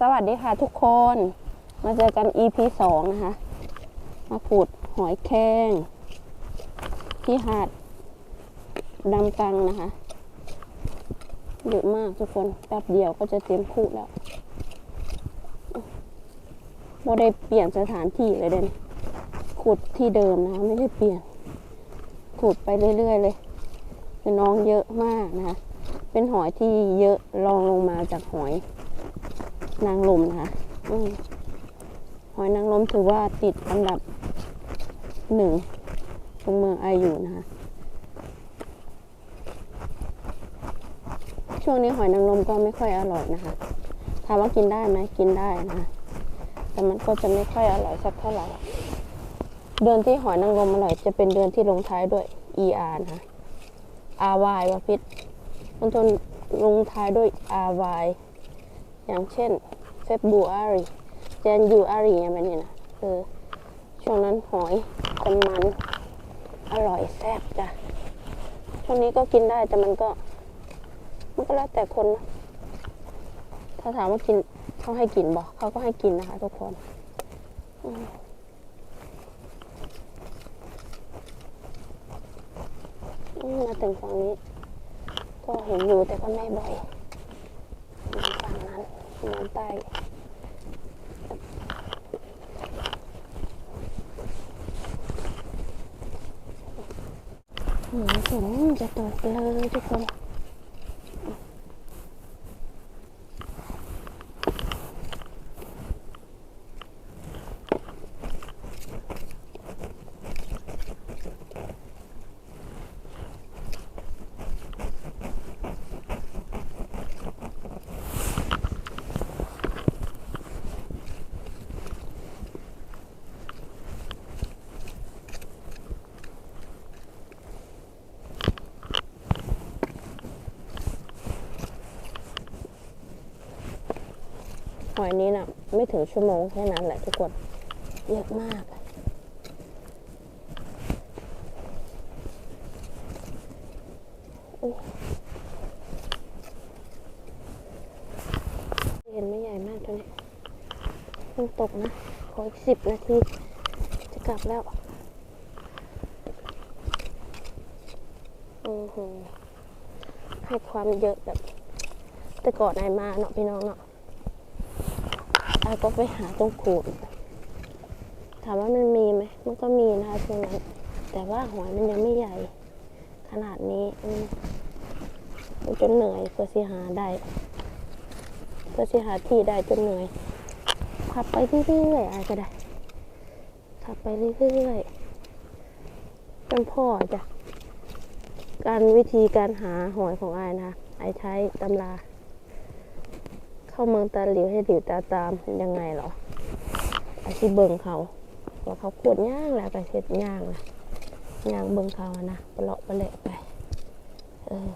สวัสดีค่ะทุกคน มาเจอกัน EP สองนะคะ มาขุดหอยแครงที่หาดดำกังนะคะ เยอะมากทุกคน แป๊บเดียวก็จะเต็มคูแล้วโมได้เปลี่ยนสถานที่เลยเด่นขุดที่เดิมนะคะ ไม่ได้เปลี่ยนขุดไปเรื่อยๆเลยคือน้องเยอะมากนะคะ เป็นหอยที่เยอะรองลงมาจากหอย นางลมนะคะอหอยนางรมถือว่าติดอันดับหนึ่งของเมืองอายุนะคะ ช่วงนี้หอยนางรมก็ไม่ค่อยอร่อยนะคะ ถามว่ากินได้ไหมกินได้นะคะ แต่มันก็จะไม่ค่อยอร่อยสักเท่าไหร่ เดือนที่หอยนางรมอร่อยจะเป็นเดือนที่ลงท้ายด้วย er นะคะ ry ว่าพิษมันทนลงท้ายด้วย ry อย่างเช่น February January อย่างแบบนี้นะคือช่วงนั้นหอยมันมันอร่อยแซ่บจ้ะช่วงนี้ก็กินได้แต่มันก็ มันก็แล้วแต่คนนะถ้าถามว่ากินเขาให้กินบอกเขาก็ให้กินนะคะทุกคนมาถึงฝั่งนี้ ก็เห็นอยู่แต่ก็ไม่บ่อย นั้นมองใต้หืมฝนจะตกเลยทุกคน หอยนี้นะ่ะไม่ถึงชั่วโมงแค่นั้นแหละทุกคนเยอะมากเห็นไม่ใหญ่มากตัวนี้เพิ่งตกนะ ขออีกสิบนาที จะกลับแล้วอือหือให้ความเยอะแบบ แต่ก่อนนายมาเนาะพี่น้องเนาะ อาก็ไปหาตรงขูดถามว่ามันมีไหมมันก็มีนะคะช่วงนั้น แต่ว่าหอยมันยังไม่ใหญ่ ขนาดนี้อืมจนเหนื่อยเพื่อสิหาได้เพื่อสิหาที่ได้จนเหนื่อยขับไปเรื่อยๆอาก็ได้ขับไปเรื่อยๆจนพ่อจ้ะการวิธีการหาหอยของอายนะคะไอใช้ตำรา เข้าเมืองตาหลิวให้หลิวตาตามยังไงหรออาชีเบิงเขาว่าเขาขวดย่างแล้วก็เช็ดย่างนะย่างเบิงเขาอะนะปเลาะปะเละไปเออ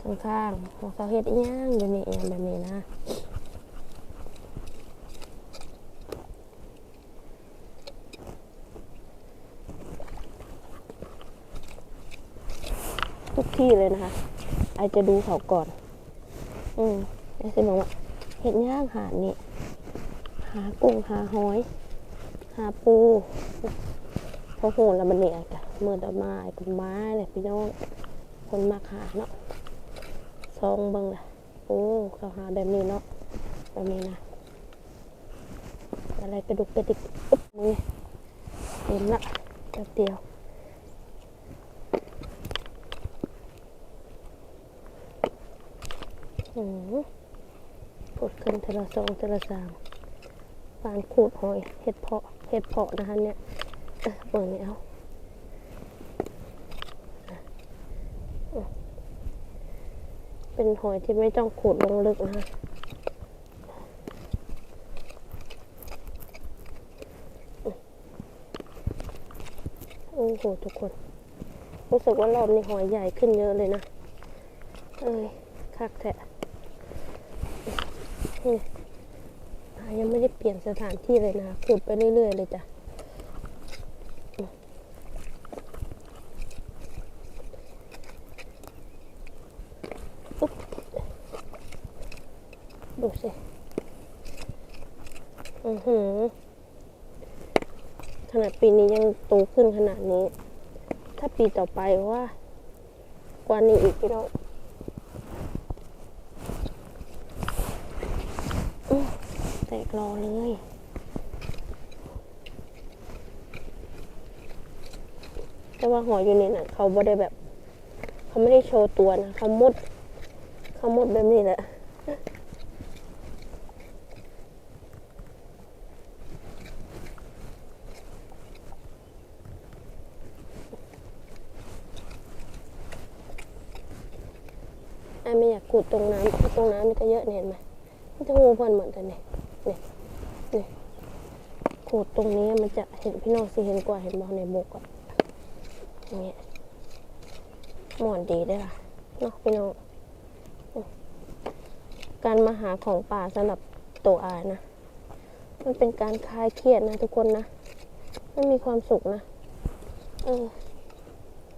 ข้างๆของเขาเฮ็ดย่างอยู่นี่อย่างแบบนี้นะทุกที่เลยนะคะไอจะดูเขาก่อน อืมไอ้สิบอกว่าเห็ดย่างหานี่หากุ้งหาหอย หาปูพอโหนแล้วมันเนี่ยกะเมื่อดอกไม้กับไม้เลยพี่น้องคนมาหาเนาะซองบังละโอ้เขาหาแบบนี้เนาะแบบนี้นะอะไรกระดุกกระดิกอุ๊บมือเห็นละแป๊บเดียว อืมกดขึ้นทละสองทละสามปานขูดหอยเห็ดเพาะเห็ดเพาะนะคะเนี่ยเปิดนี่เอาเป็นหอยที่ไม่ต้องขูดลงลึกนะคะโอ้โหทุกคน รู้สึกว่ารอบนี้หอยใหญ่ขึ้นเยอะเลยนะ เอ้ยคักแท้ นี่ยังไม่ได้เปลี่ยนสถานที่เลยนะขุดไปเรื่อยๆเลยจ้ะดูสิ อือหือ ขนาดปีนี้ยังโตขึ้นขนาดนี้ ถ้าปีต่อไปว่า กว่านี้อีกพี่น้องอื้อแตก รอเลย แต่ว่าหอยอยู่นี่นะเขาไม่ได้แบบ เขาไม่ได้โชว์ตัวนะเขามุด เขามุดแบบนี้แหละไอ้ไม่อยากขุดตรงน้ำตรงน้ำมันจะเยอะเนี่ยเห็นไหมมันจะงูเพิ่นเหมือนกันเนี่ย นี่ยนี่ขุดตรงนี้มันจะเห็นพี่น้องสิเห็นกว่าเห็นบอในบกอะอย่างเงี้ยหมอนดีได้ล่ะเนาะพี่น้องการมาหาของป่าสำหรับตัวอานะ มันเป็นการคลายเครียดนะทุกคนนะ มันมีความสุขนะ เออ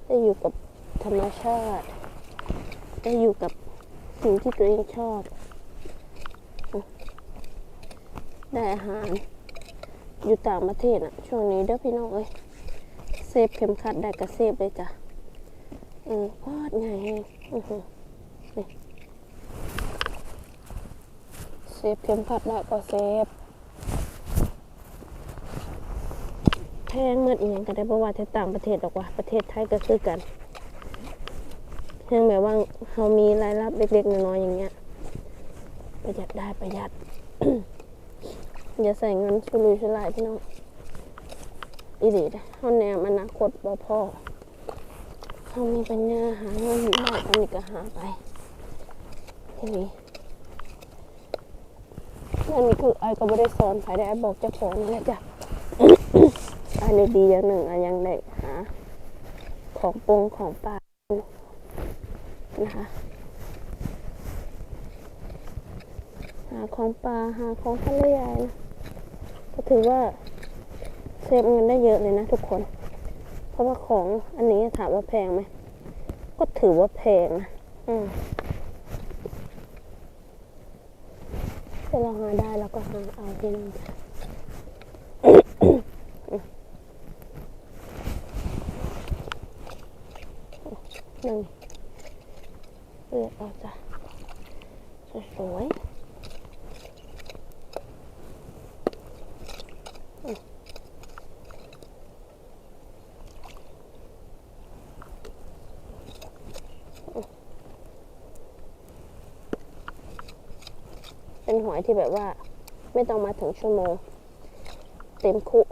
ได้อยู่กับธรรมชาติ ได้อยู่กับสิ่งที่ตัวเองชอบอืม ได้อาหาร อยู่ต่างประเทศอะช่วงนี้เด้อพี่น้องเอ้ยเซฟเข็มขัดได้ก็เซฟเลยจ้ะเออพอดไงแฮงอือหือเซฟเข็มขัดได้ก็เซฟแพงเมื่ออีกอย่างก็ได้เพราะว่าที่ต่างประเทศหรอกว่าประเทศไทยก็คือกันเพียงแบบว่าเรามีรายรับเล็กๆน้อยๆอย่างเงี้ยประหยัดได้ประหยัด อย่าใส่เงินสุรุ่ยสุร่ายพี่น้องอีหลีเด้อเขาแนมอนาคตบ่พ่อเขามีปัญญาหาเงินได้ก็มีก็หาไปทีนี้นั่นนี่คือไอ้ก็ไม่ได้สอนใครได้ไอ้บอกเจ้าของนี่แหละจ้ะอันนี้ดีอย่างหนึ่งอันยังได้หาของปงของป่านะคะหาของป่าหาของทะเลใหญ่นะ ก็ถือว่าเซฟเงินได้เยอะเลยนะทุกคน เพราะว่าของอันนี้ถามว่าแพงไหม ก็ถือว่าแพงนะอืมถ้าเราหาได้เราก็หาเอาพี่น้องหนึ่งเลือกเอาจ้ะสวยๆอืมอืมเป็นหอย ที่แบบว่า ไม่ต้องมาถึงชั่วโมง เต็มคุา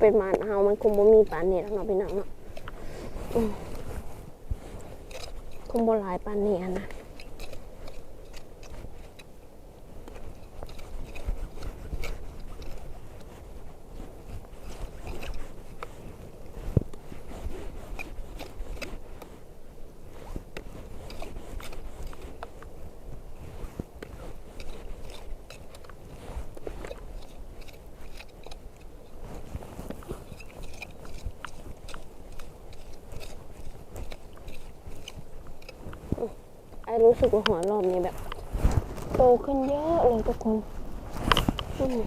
เป็นมานเฮามันคงบ่มีปานนี้แล้วเนาะพี่น้องเนาะคงบ่หลายปานนี้นะ อรู้สึกว่าหัวรอบนี้แบบ โตขึ้นเยอะเลยทุกคนอืม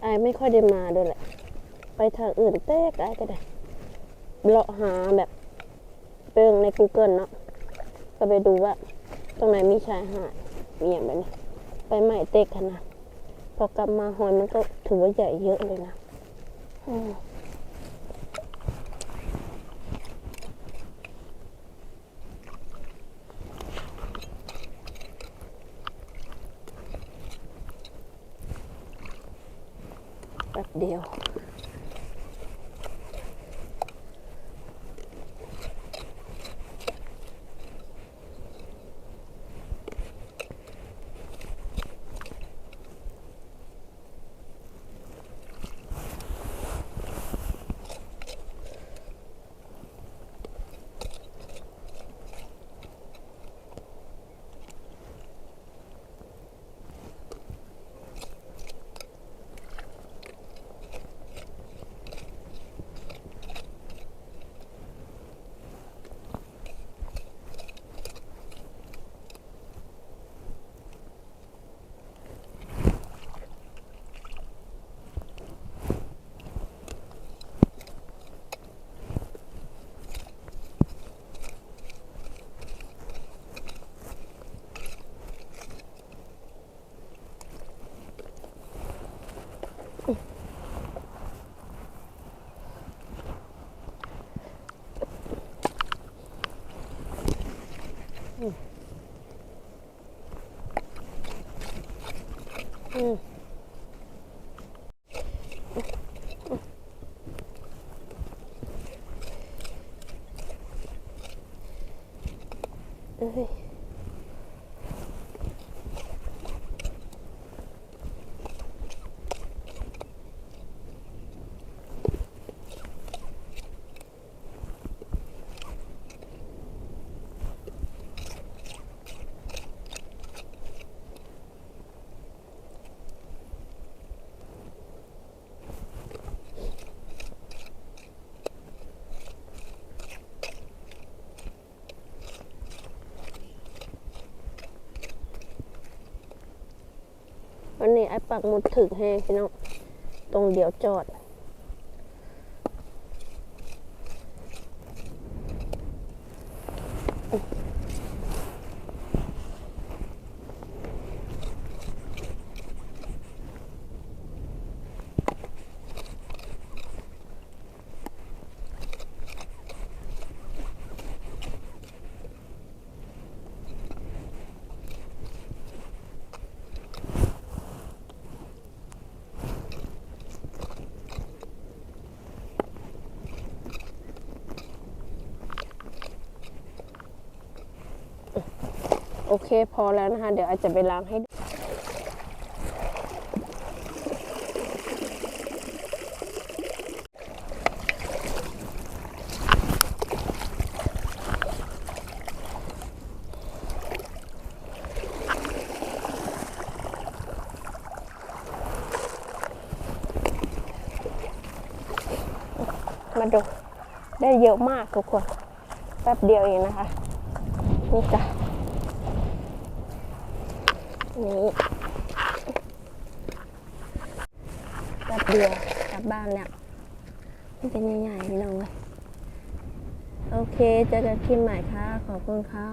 ไอไม่ค่อยได้มาด้วยแหละ ไปทางอื่นเต๊กไอก็ได้เลาะหาแบบเปิงใน Google เนาะก็ไปดูว่า ตรงไหนมีชายหาดมีอย่างแบบนี้ไปใหม่เต๊กขนาดพอกลับมาหอยมันก็ถือว่าใหญ่เยอะเลยนะ อืม แ Öy. ปักหมุดถึกให้พี่น้องตรงเดียวจอด โอเคพอแล้วนะคะ เดี๋ยวอาจจะไปล้างให้มาดู ได้เยอะมากทุกคน แป๊บเดียวเองนะคะ นี่จ้ะ แบบเดียวกลับบ้านเนี่ยมันเป็นใหญ่ๆพี่น้องเลยโอเคเจอกันคลิปใหม่ค่ะ ขอบคุณค่ะ